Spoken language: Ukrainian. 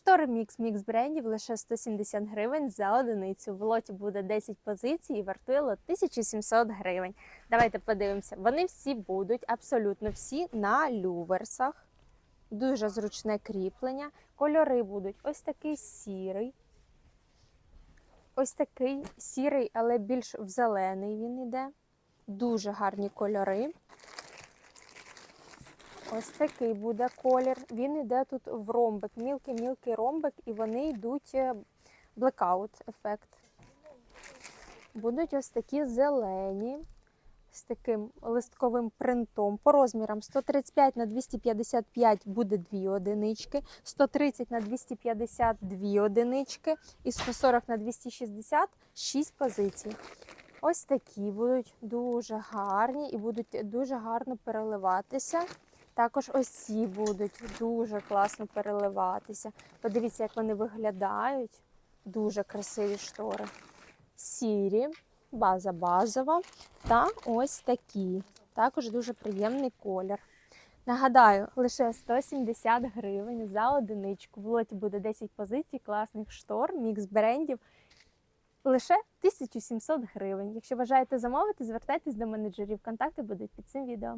Штори мікс мікс брендів лише 170 гривень за одиницю. В лоті буде 10 позицій і вартує лот 1700 гривень. Давайте подивимося. Вони всі будуть абсолютно всі на люверсах. Дуже зручне кріплення. Кольори будуть ось такий сірий. Ось такий сірий, але більш в зелений він йде. Дуже гарні кольори. Ось такий буде колір. Він йде тут в ромбик, мілкий-мілкий ромбик, і вони йдуть е, блекаут ефект. Будуть ось такі зелені з таким листковим принтом. По розмірам 135 на 255 буде 2 одинички, 130 на 250 2 одинички і 140 на 260 6 позицій. Ось такі будуть дуже гарні і будуть дуже гарно переливатися. Також ось ці будуть дуже класно переливатися. Подивіться, як вони виглядають. Дуже красиві штори. Сірі, база базова та ось такі. Також дуже приємний колір. Нагадаю, лише 170 гривень за одиничку. В лоті буде 10 позицій, класних штор, мікс брендів. Лише 1700 гривень. Якщо бажаєте замовити, звертайтесь до менеджерів. Контакти будуть під цим відео.